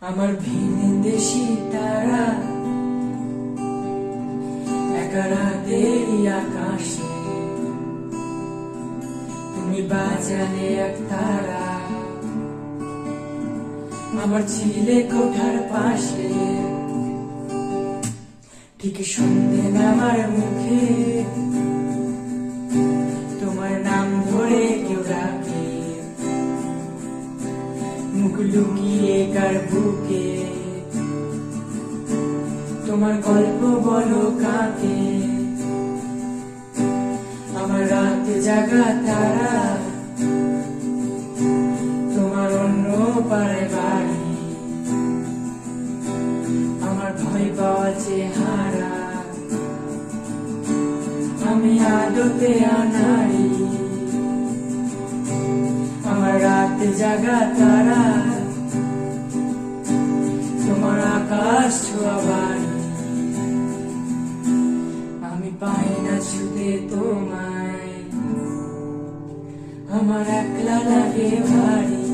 আমার ভিন দেশি তারা। একা আকাশে। তুমি বাজালে এক তারা। আমার ছিলে কোঠার পাশে। ঠিক শুনতে আমার মুখে। মুখ লুকিয়ে কার বুকে? তোমার গল্প বলো কাকে? আমার রাত জাগা তারা। তোমার অন্য পারে বাড়ি। আমার ভয় পাওয়া চেহারা। আমি আদতে আনারি আমার রাত জাগা তারা। আকাশ ছোঁয়া বাড়ি আমি পাই না ছুতে তোমায়। আমার একলা লাগে ভারী